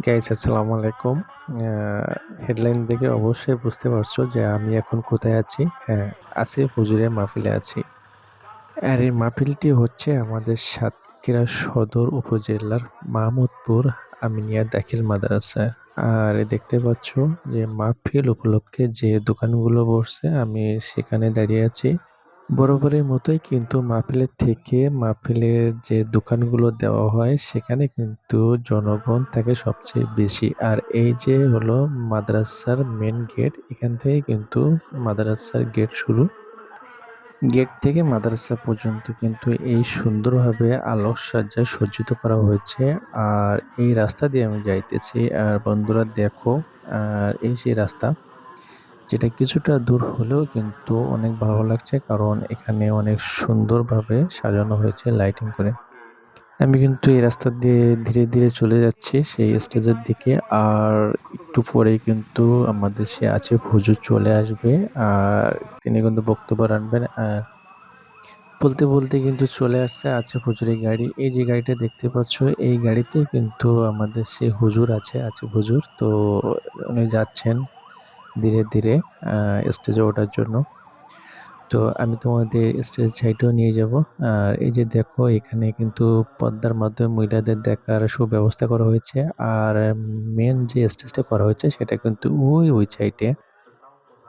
Guys আসসালামু আলাইকুম। Headline দেখে অবশ্যই বুঝতে পারছ যে আমি এখন কোথায় আছি। হ্যাঁ আছি হুজুরের মাহফিলে আছি। আর এই মাহফিলটি হচ্ছে আমাদের সাতক্ষীরা সদর উপজেলার মাহমুদপুর আমিনিয়া দাখিল মাদ্রাসা। আর দেখতে পাচ্ছ যে মাহফিল উপলক্ষে যে দোকানগুলো বসছে, আমি সেখানে দাঁড়িয়ে আছি। বরাবরের মতোই কিন্তু মাহফিলের থেকে মাহফিলের যে দোকানগুলো দেওয়া হয়, সেখানে কিন্তু জনগণ থাকে সবচেয়ে বেশি। আর এই যে হলো মাদ্রাসার মেন গেট এখান থেকে কিন্তু মাদ্রাসার গেট শুরু। গেট থেকে মাদ্রাসা পর্যন্ত কিন্তু এই সুন্দরভাবে আলোকসজ্জায় সজ্জিত করা হয়েছে। আর এই রাস্তা দিয়ে আমি যাইতেছি। আর বন্ধুরা দেখো, আর এই সেই রাস্তা যেটা কিছুটা দূর হলেও কিন্তু অনেক ভালো লাগছে কারণ এখানে অনেক সুন্দরভাবে সাজানো হয়েছে লাইটিং করে। আমি কিন্তু এই রাস্তা দিয়ে ধীরে ধীরে চলে যাচ্ছি সেই স্টেজের দিকে আর একটু পরেই কিন্তু আমাদের সে আছে হুজুর চলে আসবে আর তিনি কিন্তু বক্তব্য রাখবেন আর বলতে বলতে কিন্তু চলে আসছে, আছে হুজুরের গাড়ি। এই যে গাড়িটা দেখতে পাচ্ছ, এই গাড়িতে কিন্তু আমাদের সে হুজুর আছে আছে হুজুর। তো উনি যাচ্ছেন ধীরে ধীরে স্টেজে ওঠার জন্য। তো আমি তোমাদের স্টেজ সাইডেও নিয়ে যাব। আর এই যে দেখো, এখানে কিন্তু পর্দার মাধ্যমে মহিলাদের দেখার সুব্যবস্থা করা হয়েছে। আর মেন যে স্টেজটা করা হয়েছে, সেটা কিন্তু ওই ওই সাইডে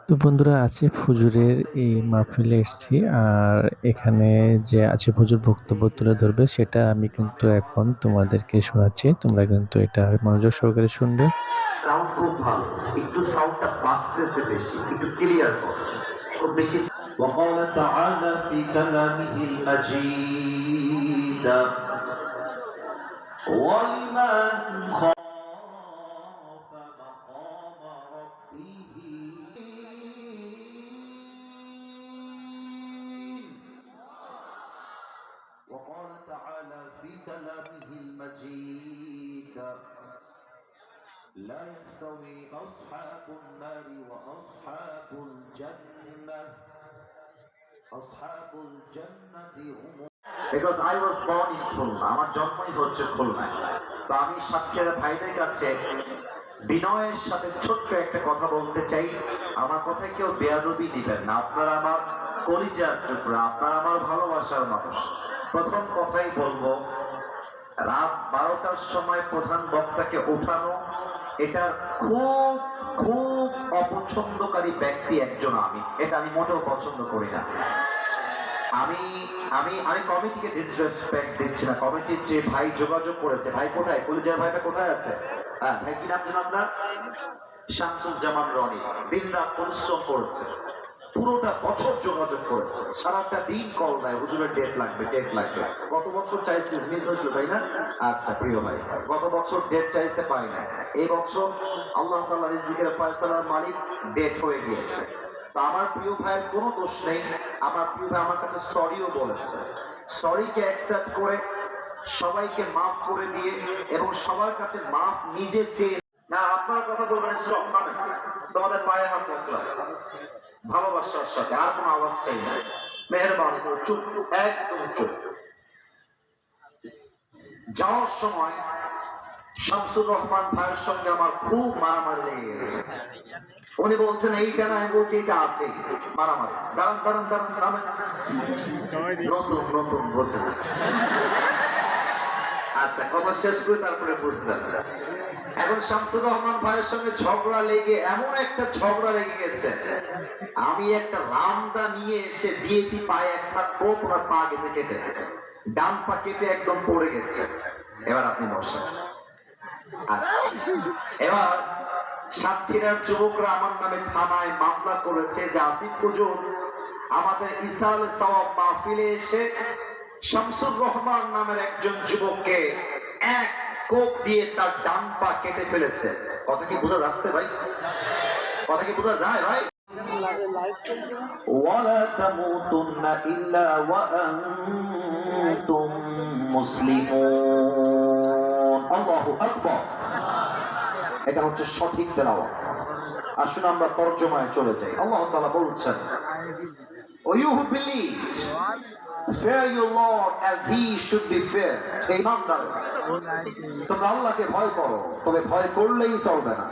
তো বন্ধুরা আসিফ হুজুরের এই মাহফিলে এসেছি আর এখানে যে আসিফ হুজুর বক্তব্য তুলে ধরবে সেটা আমি কিন্তু এখন তোমাদেরকে শোনাচ্ছি তোমরা কিন্তু এটা মনোযোগ সহকারে শুনবে সাউন্ড খুব ভালো একটু সাউন্ডটা বাজতেছে বেশি একটু ক্লিয়ার করো খুব বেশি وقال تعالى في كلامه المجيد ولمن كلامه المجيد لا يستوي أصحاب النار وأصحاب الجنة أصحاب الجنة هم Because I was born in Khulna আমার জন্মই হচ্ছে খুলনায় তো আমি সাতক্ষীরা ভাইদের কাছে বিনয়ের সাথে ছোট্ট একটা কথা বলতে চাই আমার কথায় কেউ বেয়াদবি দিবেন না আপনারা আমার কলিজার টুকরা আপনারা আমার ভালোবাসার মানুষ প্রথম কথাই বলবো রাত বারোটার সময় প্রধান বক্তাকে ওঠানো, এটা খুব খুব অপছন্দকারী ব্যক্তি একজন আমি। এটা আমি মোটেও পছন্দ করি না। আমি আমি আমি কমিটিকে ডিসরেসপেক্ট দিচ্ছি না। কমিটির যে ভাই যোগাযোগ করেছে, ভাই কোথায়? কলিজার ভাইটা কোথায় আছে? হ্যাঁ ভাই, কি নাম যেন আপনার? শামসুল জামান রনি। দিন রাত পরিশ্রম করেছে। পুরোটা বছর যোগাযোগ করেছে। সারাটা দিন কল দেয়। হুজুরের ডেট লাগবে ডেট লাগবে। গত বছর চাইছে মিস হয়েছিল, তাই না? আচ্ছা প্রিয় ভাই, গত বছর ডেট চাইছে পাই না এই বছর আল্লাহ তাআলা রিজিকের ফয়সালার মালিক ডেট হয়ে গিয়েছে। তো আমার প্রিয় ভাইয়ের কোনো দোষ নেই। আমার প্রিয় ভাই আমার কাছে সরিও বলেছে। সরিকে অ্যাকসেপ্ট করে, সবাইকে মাফ করে দিয়ে এবং সবার কাছে মাফ নিজে চেয়ে না, আপনার কথা বলবেন তোমাদের পায়ে হাত রাখলাম। ভালোবাসার সাথে আর কোনো আওয়াজ চাই না। মেহরবানি করে, চুপ, একদম চুপ। যাওয়ার সময় শামসুর রহমান ভাইয়ের সঙ্গে আমার খুব মারামারি লেগে গেছে উনি বলছেন, এইটা না, আমি বলছি, এটা আছে। মারামারি। দাঁড়ান দাঁড়ান দাঁড়ান দাঁড়ান নতুন নতুন বোঝে না আচ্ছা কথা শেষ করে তারপরে বুঝলেন এখন শামসুর রহমান ভাইয়ের সঙ্গে ঝগড়া লেগে, এমন একটা ঝগড়া লেগে গেছে। আমি একটা রামদা নিয়ে এসে দিয়েছি, পায়ে একটা কোপ ওনার পা গেছে কেটে। ডান পা কেটে একদম পড়ে গেছে। এবার আপনি বসেন। আচ্ছা। এবার সাতক্ষীরার যুবকরা আমার নামে থানায় মামলা করেছে যে আসিফ হুজুর আমাদের ইসাল সওয়াব মাহফিলে এসে শামসুর রহমান নামের একজন যুবককে এক কোপ দিয়ে তার ডান পা কেটে ফেলেছে কথা কি বোঝা যাচ্ছে ভাই কথা কি বোঝা যায় ভাই ولا تموتن إلا وأنتم مسلمون الله أكبر এটা হচ্ছে সঠিক তেলাওয়াত আসুন আমরা তর্জমায় চলে যাই আল্লাহ তাআলা বলছেন O you who believe fear your Lord as he should be feared এই ইমানদার তোমরা আল্লাহকে ভয় করো তবে ভয় করলেই চলবে না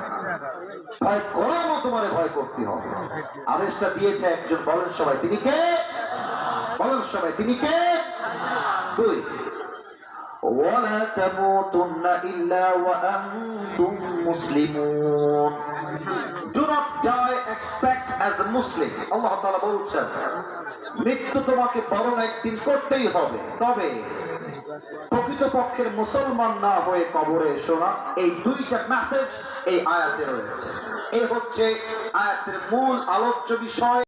ভয় করার মতো তোমার ভয় করতে হবে আদেশটা দিয়েছে একজন বলেন সবাই তিনি কে বলেন সবাই তিনি কে দুই ولا تموتن إلا وأنتم مسلمون Do not die except বলছেন, মৃত্যু তোমাকে একদিন করতেই হবে। তবে প্রকৃতপক্ষের মুসলমান না হয়ে কবরে শোনা এই দুইটা মেসেজ এই আয়াতে রয়েছে। এই হচ্ছে আয়াতের মূল আলোচ্য বিষয়।